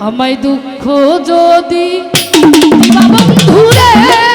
আমায় দুঃখ যদি দিবা বন্ধুরে